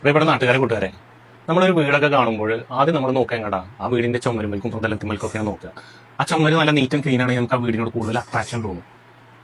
പ്രിയപ്പെട്ട നാട്ടുകാരെ കൂട്ടുകാരെ നമ്മളൊരു വീടൊക്കെ കാണുമ്പോൾ ആദ്യം നമ്മൾ നോക്കാൻ ആ വീടിന്റെ ചുമരുമൽക്കും പ്രതലത്തിമൽക്കൊക്കെയാണ് നോക്കുക. ആ ചുമര് നല്ല നീറ്റും ക്ലീൻ ആണെങ്കിൽ നമുക്ക് ആ വീടിനോട് കൂടുതൽ അട്രാക്ഷൻ തോന്നും.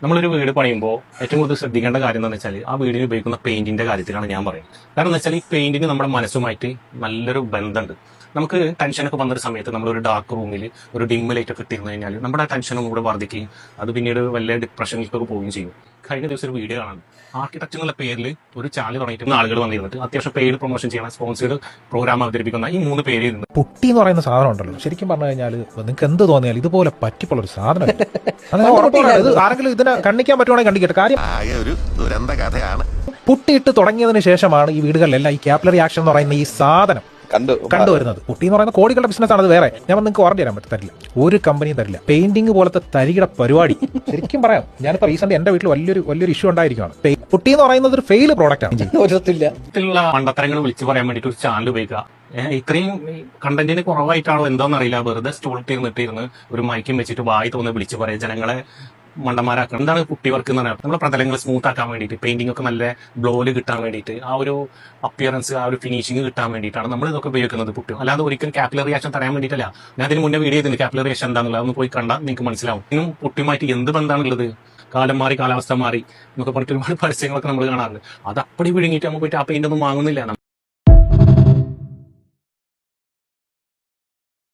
നമ്മളൊരു വീട് പണിയുമ്പോൾ ഏറ്റവും കൂടുതൽ ശ്രദ്ധിക്കേണ്ട കാര്യം എന്താണെന്ന് വെച്ചാൽ ആ വീടിന് ഉപയോഗിക്കുന്ന പെയിന്റിന്റെ കാര്യത്തിലാണ് ഞാൻ പറയുന്നത്. കാരണം എന്ന് വെച്ചാൽ ഈ പെയിന്റിന് നമ്മുടെ മനസ്സുമായിട്ട് നല്ലൊരു ബന്ധമുണ്ട്. നമുക്ക് ടെൻഷനൊക്കെ വന്നൊരു സമയത്ത് നമ്മളൊരു ഡാർക്ക് റൂമിൽ ഒരു ഡിം ലൈറ്റ് ഒക്കെ കഴിഞ്ഞാൽ നമ്മുടെ ടെൻഷനും കൂടെ വർദ്ധിക്കുകയും അത് പിന്നീട് വലിയ ഡിപ്രഷനിലേക്കൊക്കെ പോവുകയും ചെയ്യും. കഴിഞ്ഞ ദിവസം ഒരു വീഡിയോ കാണാൻ ആർക്കിടെക്ചർ എന്നുള്ള പേരിൽ ഒരു ചാനൽ തുടങ്ങിയിട്ടുള്ള ആളുകൾ വന്നിരുന്നിട്ട് അത്യാവശ്യം പെയ്ഡ് പ്രൊമോഷൻ ചെയ്യണം സ്പോൺസേഡ് പ്രോഗ്രാം അവതരിപ്പിക്കുന്ന ഈ മൂന്ന് പേര് ഇരുന്ന്. പുട്ടി എന്ന് പറയുന്ന സാധനം ഉണ്ടല്ലോ. ശരിക്കും പറഞ്ഞു കഴിഞ്ഞാൽ നിങ്ങൾക്ക് എന്ത് തോന്നിയാൽ ഇതുപോലെ പറ്റിപ്പുള്ള ഒരു സാധനം ഇത് ആരെങ്കിലും ഇതിനെ കണ്ണിക്കാൻ പറ്റുവാണെങ്കിൽ കണ്ടിക്കട്ടെ. കാര്യം ഒരു ദുരന്ത കഥയാണ്. പുട്ടിയിട്ട് തുടങ്ങിയതിന് ശേഷമാണ് ഈ വീടുകളിലെല്ലാം ഈ ക്യാപ്ലറി ആക്ഷൻ എന്ന് പറയുന്ന ഈ സാധനം. കണ്ടുവരുന്നത് കുട്ടി എന്ന് പറയുന്ന കോടികളുടെ ബിസിനസ് ആണ് അത് വേറെ. ഞാൻ നിങ്ങൾക്ക് വാറണ്ടി തരാൻ പറ്റും. തരില്ല. ഒരു കമ്പനി തരില്ല. പെയിന്റിംഗ് പോലത്തെ തരികിട പരിപാടി. ശരിക്കും പറയാം. ഞാനിപ്പോ റീസെന്റ് എന്റെ വീട്ടിൽ വലിയൊരു വലിയൊരു ഇഷ്യൂ ഉണ്ടായിരിക്കുകയാണ്. കുട്ടി പുട്ടി എന്ന് പറയുന്നത് ഒരു ഫെയിൽ പ്രോഡക്റ്റ് ആണ്. മണ്ടത്തരങ്ങൾ വിളിച്ചു പറയാൻ വേണ്ടി ഒരു ചാനൽ ഉപയോഗിക്കുക. ഇത്രയും കണ്ടന്റിന് കുറവായിട്ടാണോ എന്താണെന്നറിയില്ല. വെറുതെ സ്റ്റൂൾ തീർന്നിട്ടിരുന്ന് ഒരു മൈക്കും വെച്ചിട്ട് വായി തോന്നി വിളിച്ചു പറയാം ജനങ്ങളെ. മണ്ടന്മാരാക്കണം. എന്താണ് കുട്ടി വർക്ക് എന്ന് പറയുന്നത് നമ്മുടെ പ്രതലങ്ങൾ സ്മൂത്ത് ആക്കാൻ വേണ്ടിയിട്ട് പെയിന്റിംഗ് ഒക്കെ നല്ല ബ്ലോൽ കിട്ടാൻ വേണ്ടിയിട്ട് ആ ഒരു അപ്പിയറൻസ് ആ ഒരു ഫിനിഷിംഗ് കിട്ടാൻ വേണ്ടിയിട്ടാണ് നമ്മൾ ഇതൊക്കെ ഉപയോഗിക്കുന്നത് പുട്ടി അല്ലാതെ ഒരിക്കലും കാപ്പിലറി റിയാക്ഷൻ തരാൻ വേണ്ടിയിട്ടല്ല. ഞാൻ അതിന് മുന്നേ വീഡിയോ ചെയ്തിട്ടുണ്ട്. കാപ്പിലറി റിയാക്ഷൻ എന്താണെന്നുള്ളത് ഒന്ന് പോയി കണ്ടാൽ നിങ്ങൾക്ക് മനസ്സിലാവും. ഇന്നും പുട്ടിയുമായിട്ട് എന്ത് ബന്ധമാണുള്ളത്? കാലം മാറി കാലാവസ്ഥ മാറി എന്നൊക്കെ പറഞ്ഞിട്ട് ഒരുപാട് പരസ്യങ്ങളൊക്കെ നമ്മൾ കാണാറുണ്ട്. അത് അപ്പടി വിഴുങ്ങിയിട്ട് നമുക്ക് പോയിട്ട് ആ പെയിന്റ് ഒന്നും വാങ്ങുന്നില്ല.